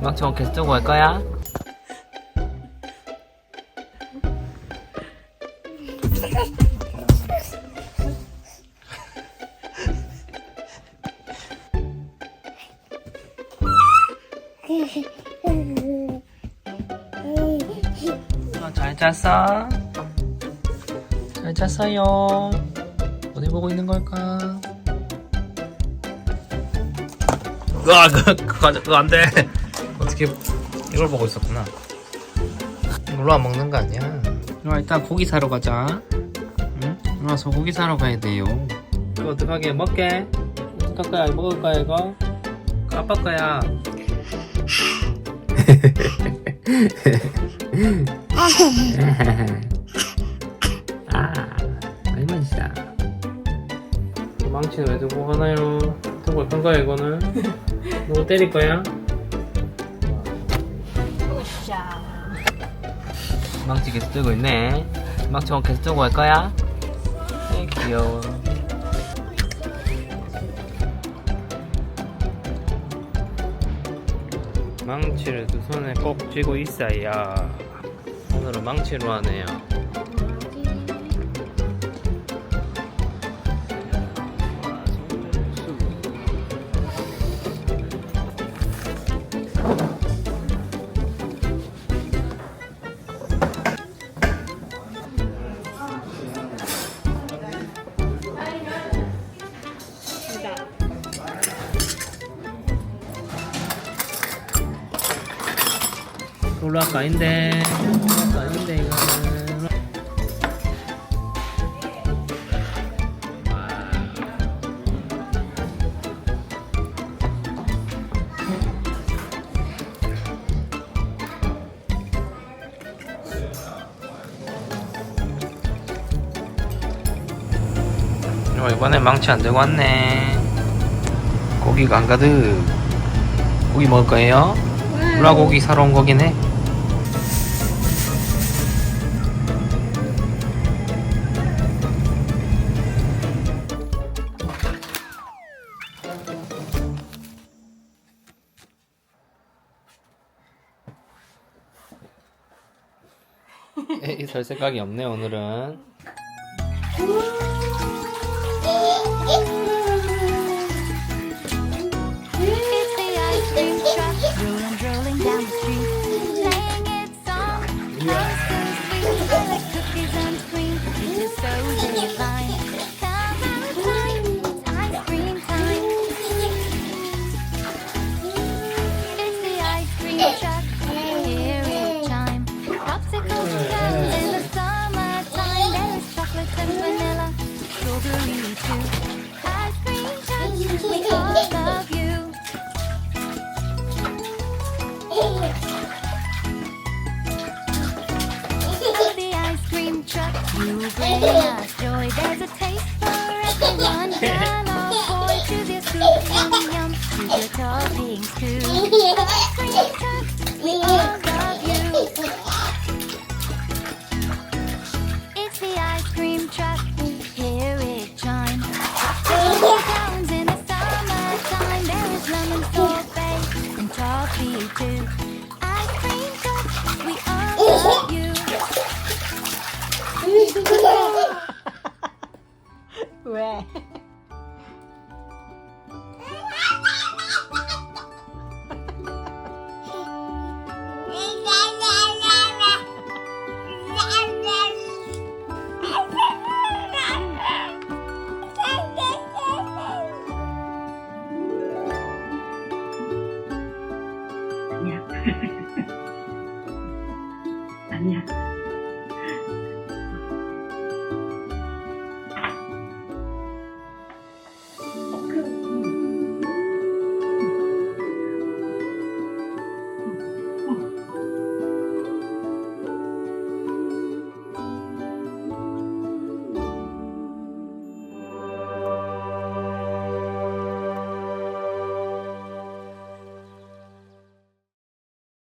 망청 계속 두고 갈 거야? 어, 잘 잤어? 잘 잤어요. 어디 보고 있는 걸까? 으아, 그, 그거, 그거 안 돼. 어떻게, 이걸 보고 있었구나. 이걸로 안 먹는 거 아니야? 아, 일단 고기 사러 가자. 응? 아, 소고기 사러 가야 돼요. 이거 어떡하게 먹게? 어떡할 거야? 먹을 거야, 이거? 그거 아빠 거야. 아, 많이 맛있다. 망치는 왜 두고 가나요? 두고 어떤 거야, 이거는? 때릴 거야? 망치 계속 들고 있네. 망치 원 계속 들고 갈 거야? 에이, 귀여워. 망치를 두 손에 꼭 쥐고 있어야 오늘은 망치로 하네요. 롤락 아닌데 롤락 아닌데 이거는 어, 이번에 망치 안 들고 왔네 고기가 안 가득 고기 먹을 거예요? 불화고기 사러 온 거긴 해. 이설 생각이 없네 오늘은. There's a taste for boy, to your toppings too. You. It's the ice cream truck. Hear it chime. In the summertime. There is lemon and too.